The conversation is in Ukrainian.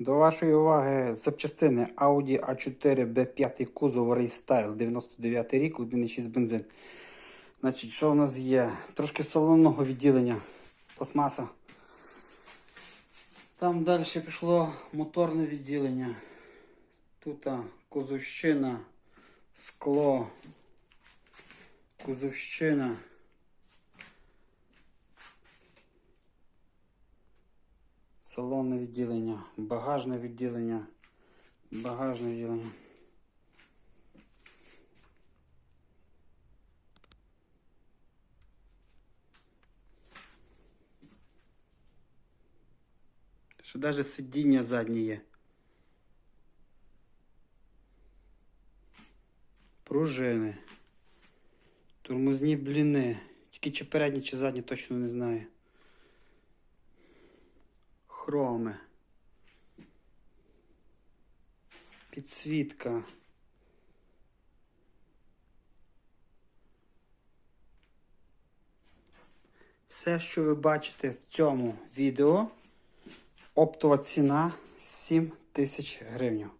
До вашої уваги запчастини Audi A4 B5 кузов Raystyle 99 рік, 1,6 бензин. Значить, що в нас є? Трошки салонного відділення, пластмаса. Там далі пішло моторне відділення. Тут кузовщина, скло, кузовщина. Салонне відділення, багажне відділення, багажне відділення. Що навіть сидіння заднє є. Пружини. Тормозні бліни. Тільки чи передні, чи задні, точно не знаю. Хроми. Підсвітка. Все, що ви бачите в цьому відео, оптова ціна 7 тисяч гривень.